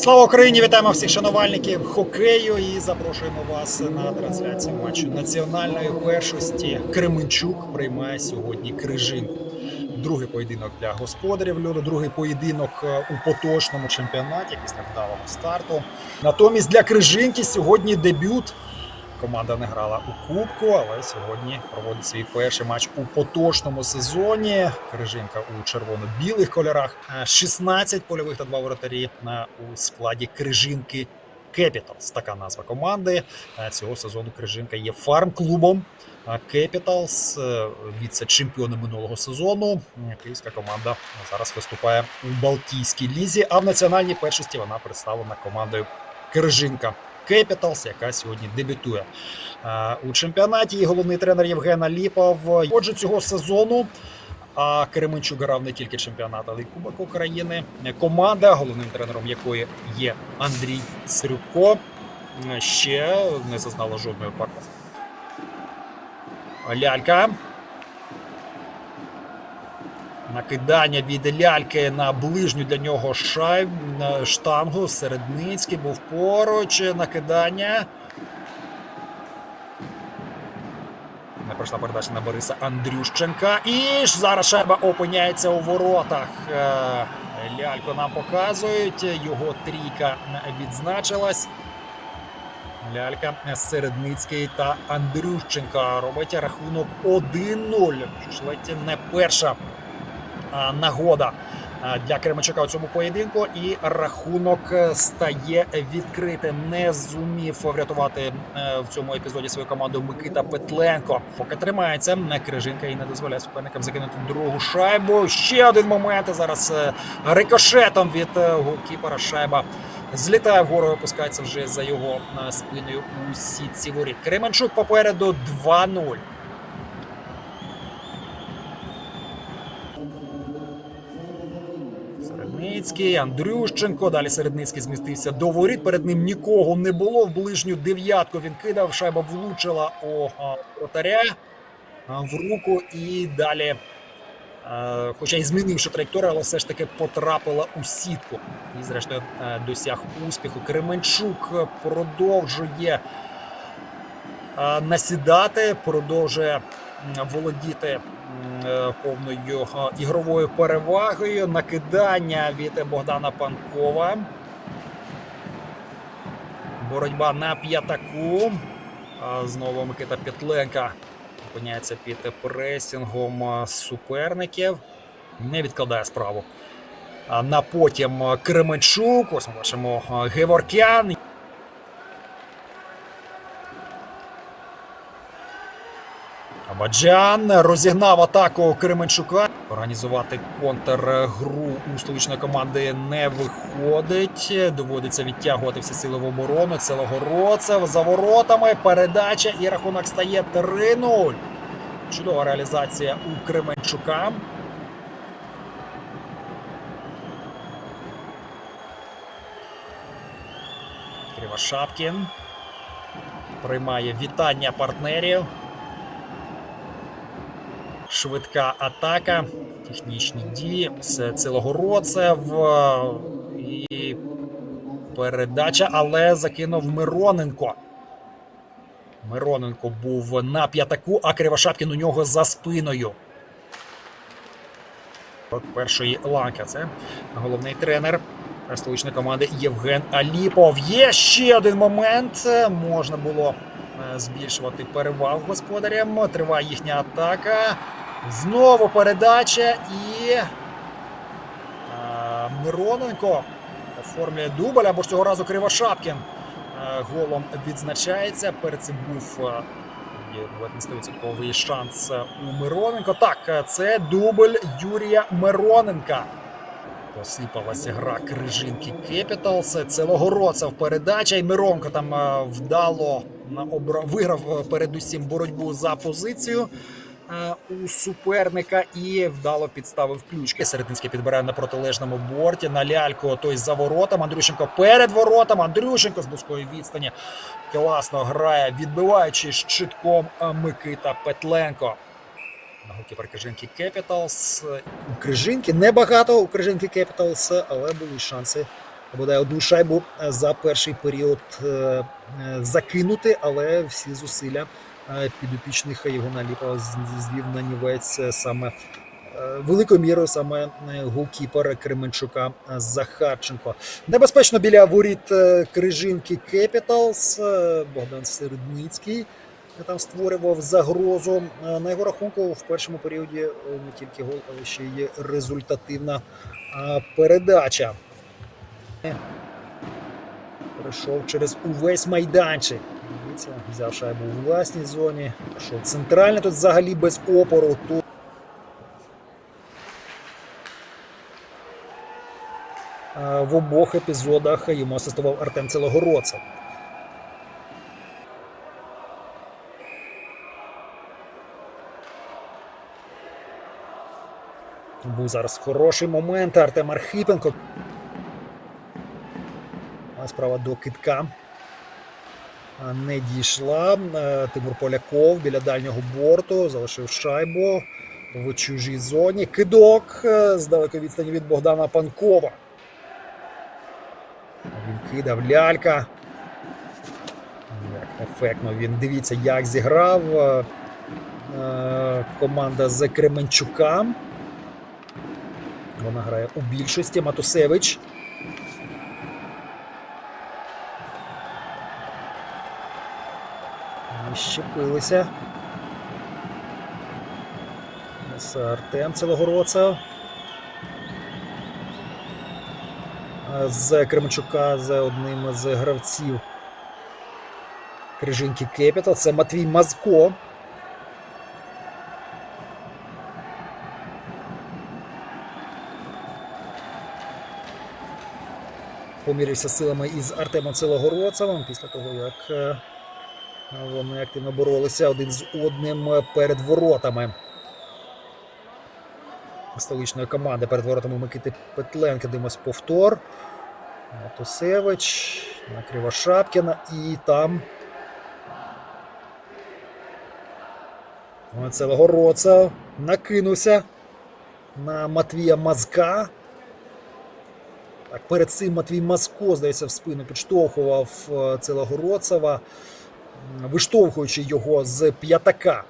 Слава Україні! Вітаємо всіх шанувальників хокею і запрошуємо вас на трансляцію матчу національної першості. Кременчук приймає сьогодні Крижинку. Другий поєдинок для господарів льоду, другий поєдинок е, у поточному чемпіонаті після вдалого старту. Натомість для Крижинки сьогодні дебют. Команда не грала у Кубку, але сьогодні проводить свій перший матч у поточному сезоні. Крижинка у червоно-білих кольорах. Е, 16 польових та два воротарі на у складі Крижинки Capitals. Така назва команди. Е, Цього сезону Крижинка є фарм-клубом е, Capitals, е, віце-чемпіони минулого сезону. Київська команда зараз виступає у Балтійській лізі, а в національній першості вона представлена командою Крижинка Capitals, яка сьогодні дебютує е, у чемпіонаті. І головний тренер Євген Аліпов. Отже, цього сезону. А Кременчук грав не тільки чемпіонат, але й Кубок України. Команда, головним тренером якої є Андрій Срюбко, ще не зазнала жодної поразки. Лялька. Накидання від ляльки на ближню для нього шайб штангу. Середницький був поруч. Накидання. Не пройшла передача на Бориса Андрющенка. І ж зараз шайба опиняється у воротах. Е, Лялько нам показують. Його трійка відзначилась. Лялька, Середницький та Андрющенка робить рахунок 1-0. Що ледь не перша нагода для Кременчука у цьому поєдинку. І рахунок е, стає відкритим. Не зумів врятувати е, в цьому епізоді свою команду Микита Петленко. Поки тримається е, Крижинка і не дозволяє суперникам закинути другу шайбу. Ще один момент. Зараз е, рикошетом від е, голкіпера шайба. Злітає вгору, опускається вже за його е, спиною у сітці воріт. Кременчук попереду 2-0. Середницький, Андрющенко. Далі Середницький змістився до воріт. Перед ним нікого не було. В ближню дев'ятку він кидав. Шайба влучила у вратаря в руку і далі. Хоча й змінивши траєкторію, але все ж таки потрапила у сітку. І, зрештою, досяг успіху. Кременчук продовжує насідати, продовжує володіти повною е, ігровою перевагою. Накидання від Богдана Панкова. Боротьба на п'ятаку. Знову Микита Петленка опиняється під пресінгом суперників. Не відкладає справу. На потім Кременчук. Ось ми бачимо е, Геворкян. Абаджан розігнав атаку Кременчука. Організувати контргру у столичної команди не виходить. Доводиться відтягувати всі сили в оборону. Целогородцев за воротами. Передача і рахунок стає 3-0. Чудова реалізація у Кременчука. Кривошапкін приймає вітання партнерів. Швидка атака, технічні дії, це Целогородцев е, і передача, але закинув Мироненко. Мироненко був на п'ятаку, а Кривошапкін у нього за спиною. От першої ланки. Це головний тренер столичної команди Євген Аліпов. Є ще один момент. Можна було е, збільшувати перевагу господарям. Триває їхня атака. Знову передача і е, Мироненко оформлює дубль, або ж цього разу Кривошапкін е, голом відзначається. Перед цим був е, є ледь не 100% шанс у Мироненко. Так, це дубль Юрія Мироненка. Посипалася гра Крижинки Кепіталс. Целогородцев передача. І Миронко там вдало виграв передусім боротьбу за позицію у суперника і вдало підставив ключки. Середницький підбирає на протилежному борті. На ляльку той за воротом. Андрющенко перед воротом. Андрющенко з близької відстані класно грає, відбиваючи щитком е, Микита Петленко. Голкіпер Крижинки Capitals. У Крижинки небагато у Крижинки Capitals, але були шанси бодай одну шайбу е, за перший період е, е, закинути, але всі зусилля підопічних Єгона Ліпова з- звів на е, саме е, великою мірою саме е, голкіпер Кременчука Захарченко. Небезпечно біля воріт Крижинки Кепіталс Богдан Середніцький там створював загрозу. На його рахунку в першому періоді не тільки гол, але ще й результативна передача. Перейшов через увесь майданчик. Дивіться, взяв шайбу у власній зоні. Пішов центрально тут взагалі без опору. Тут в обох епізодах йому асистував Артем Целогородцев. Був зараз хороший момент. Артем Архипенко. Справа до китка. Не дійшла. Е, Тимур Поляков біля дальнього борту. Залишив шайбу в чужій зоні. Кидок е, з далекої відстані від Богдана Панкова. Він кидав лялька. Як ефектно він дивіться, як зіграв е, команда з Кременчука. Вона грає у більшості. Матусевич. Щепилися. Це Артем Целогородцев. З Кременчука з одним з гравців Крижинки Кепітал. Це Матвій Мазко. помірився силами із Артемом Целогородцевим після того, як е, вони активно боролися один з одним перед воротами столичної команди. Перед воротами Микити Петленка дивимось повтор. Матусевич на Кривошапкіна і там. Целогородцев накинувся на Матвія Мазка. Так, перед цим Матвій Маско, здається, в спину підштовхував е, Целогородцева, виштовхуючи його з п'ятака.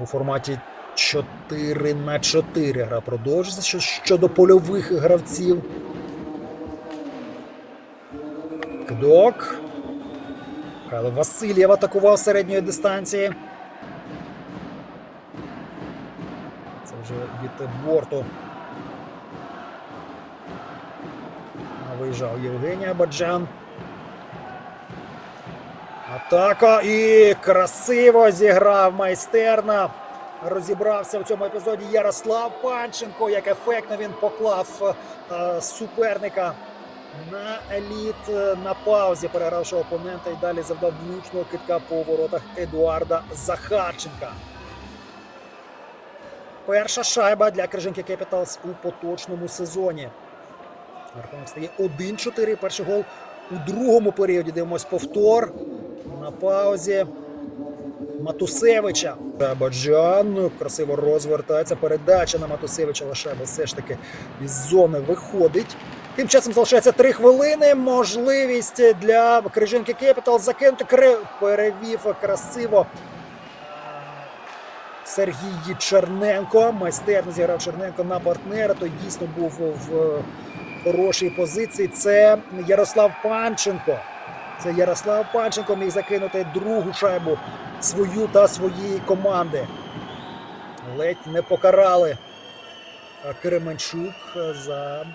У форматі 4 на 4 гра продовжується Що- щодо польових гравців. Кидок. Михайло Васильєв атакував середньої дистанції. Це вже від борту. Виїжджав Євгеній Абаджан. Атака і красиво зіграв майстерно. Розібрався в цьому епізоді Ярослав Панченко. Як ефектно він поклав е, суперника на еліт е, на паузі, перегравши опонента і далі завдав влучного китка по воротах Едуарда Захарченка. Перша шайба для Крижинки Кепіталс у поточному сезоні. Рахунок стає 1-4. Перший гол у другому періоді. Дивимось повтор. На паузі. Матусевича. Баджан красиво розвертається. Передача на Матусевича. Лише все ж таки із зони виходить. Тим часом залишається 3 хвилини. Можливість для Крижинки Кепітал закинути Кри... перевів красиво. Сергій Черненко. Майстерно зіграв Черненко на партнера. Той дійсно був в хорошій позиції. Це Ярослав Панченко. Це Ярослав Панченко міг закинути другу шайбу свою та своєї команди. Ледь не покарали е, Кременчук за е,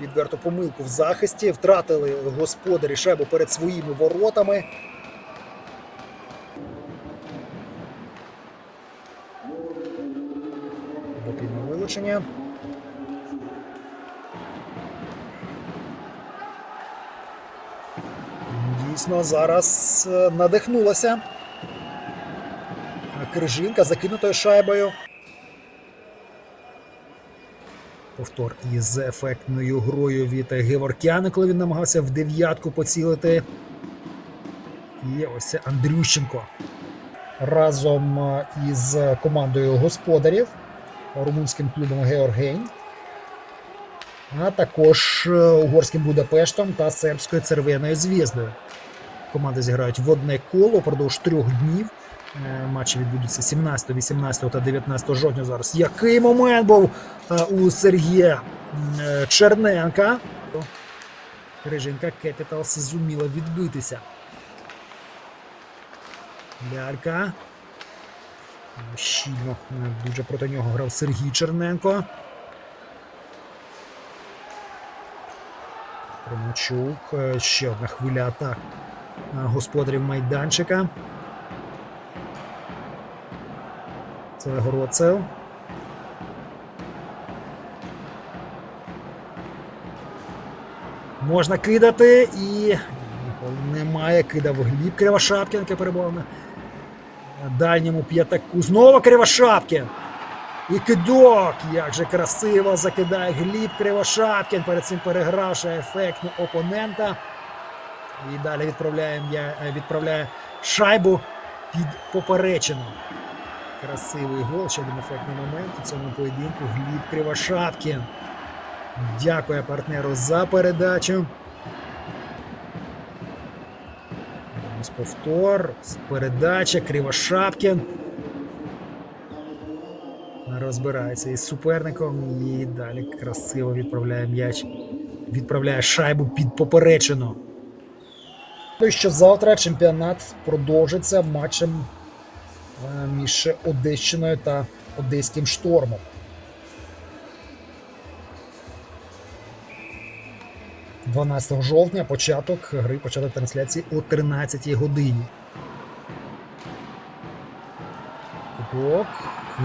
відверту помилку в захисті. Втратили господарі шайбу перед своїми воротами. Потрібне вилучення. Дійсно, зараз е, надихнулася. Крижинка закинутою шайбою. Повтор із ефектною грою від Геворкяна, коли він намагався в дев'ятку поцілити. І ось Андрющенко разом е, із командою господарів румунським клубом Георгейн. а також е, угорським Будапештом та сербською Цервеною Звіздою. Команди зіграють в одне коло впродовж трьох днів. Е, Матчі відбудуться 17, 18 та 19 жовтня. Зараз який момент був е, у Сергія е, Черненка. Крижинка Кепіталс зуміла відбитися. Лялька. Щільно дуже проти нього грав Сергій Черненко. Кремачук. Е, Ще одна хвиля атак господарів майданчика. Це Гороцев. Можна кидати і немає. Кидав Гліб Кривошапкін, який перебував на дальньому п'ятаку. Знову Кривошапкін. І кидок! Як же красиво закидає Гліб Кривошапкін. Перед цим перегравши ефектно опонента. І далі відправляє, е, відправляє шайбу під поперечину. Красивий гол, ще один ефектний момент у цьому поєдинку. Гліб Кривошапкін. Дякує партнеру за передачу. Ось повтор. Передача. Кривошапкін. Розбирається із суперником і далі красиво відправляє м'яч. Відправляє шайбу під поперечину. Ну і що завтра чемпіонат продовжиться матчем е, між Одещиною та Одеським штормом. – 12 жовтня початок гри, початок трансляції о 13 годині. Куток.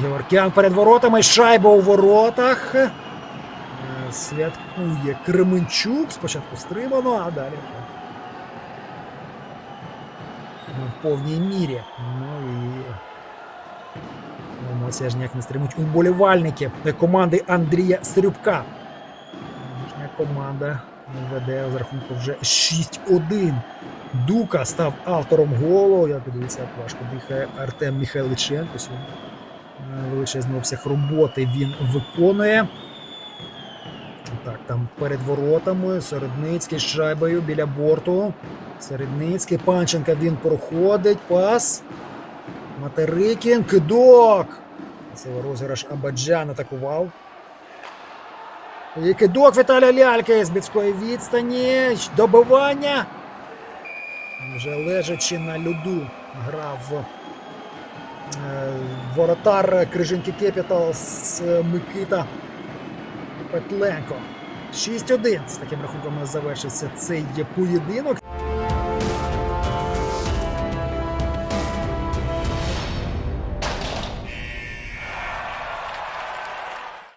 Георгіан перед воротами. Шайба у воротах. Е, Святкує Кременчук. Спочатку стримано, а далі. Ну, в повній мірі. Ну і емоція ж ніяк не стримують уболівальники команди Андрія Стрюбка. Їхня команда веде з рахунку вже 6-1. Дука став автором голу. Я подивився, як важко дихає Артем Михайличенко. Сьогодні е, величезний обсяг роботи він виконує. Так, там перед воротами. Середницький з шайбою біля борту. Середницький. Панченка він проходить. Пас. Материкін. Кидок. Це розіграш Абаджан атакував. І кидок Віталія Ляльки з бідської відстані. Добивання. Вже лежачи на льоду, грав е, воротар Крижинки Кепіталс Микита Петленко. 6-1. З таким рахунком завершився цей поєдинок.